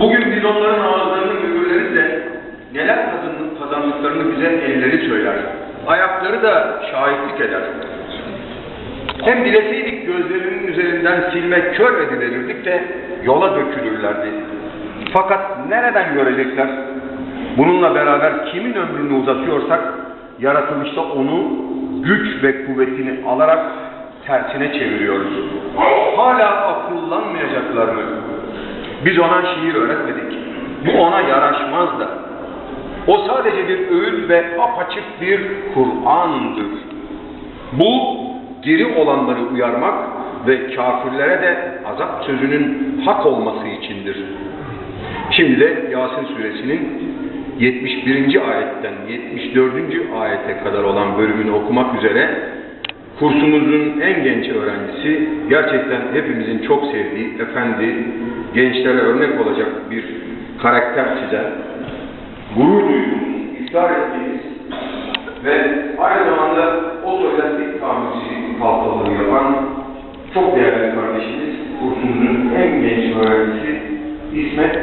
Bugün biz onların ağızlarını mühürleriz de neler kazan- kazandıklarını bize elleri söyler. Ayakları da şahitlik eder. Hem dileseydik gözlerinin üzerinden silmek kör edilerirdik de yola dökülürlerdi. Fakat nereden görecekler? Bununla beraber kimin ömrünü uzatıyorsak yaratılışta onu güç ve kuvvetini alarak tersine çeviriyoruz. Hala akıllanmayacaklar mı? Biz ona şiir öğretmedik. Bu ona yaraşmaz da. O sadece bir öğüt ve apaçık bir Kur'an'dır. Bu geri olanları uyarmak ve kafirlere de azap sözünün hak olması içindir. Şimdi de Yasin suresinin 71. ayetten 74. ayete kadar olan bölümünü okumak üzere kursumuzun en genç öğrencisi, gerçekten hepimizin çok sevdiği, efendi, gençlere örnek olacak bir karakter çizen, gurur duyduğumuz, iftar ettiğimiz ve aynı zamanda otolastik tamircisi kalfalığı yapan çok değerli kardeşimiz, kursumuzun en genç öğrencisi İsmet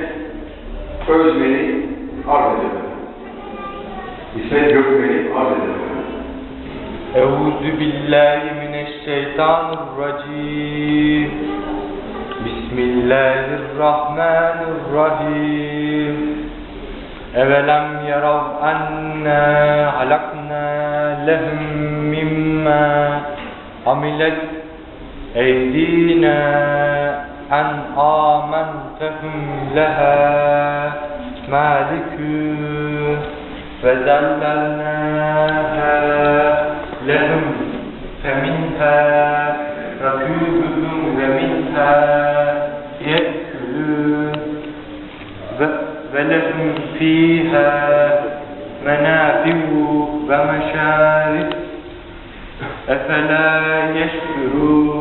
Özmen'i arz edelim. İsmet. أعوذ بالله من الشيطان الرجيم بسم الله الرحمن الرحيم أولم يروا أنا خلقنا لهم مما عملت أيدينا أنعاما فهم لها مالكون فذللناها فيها منافع ومشارب. أفلا يشكرون؟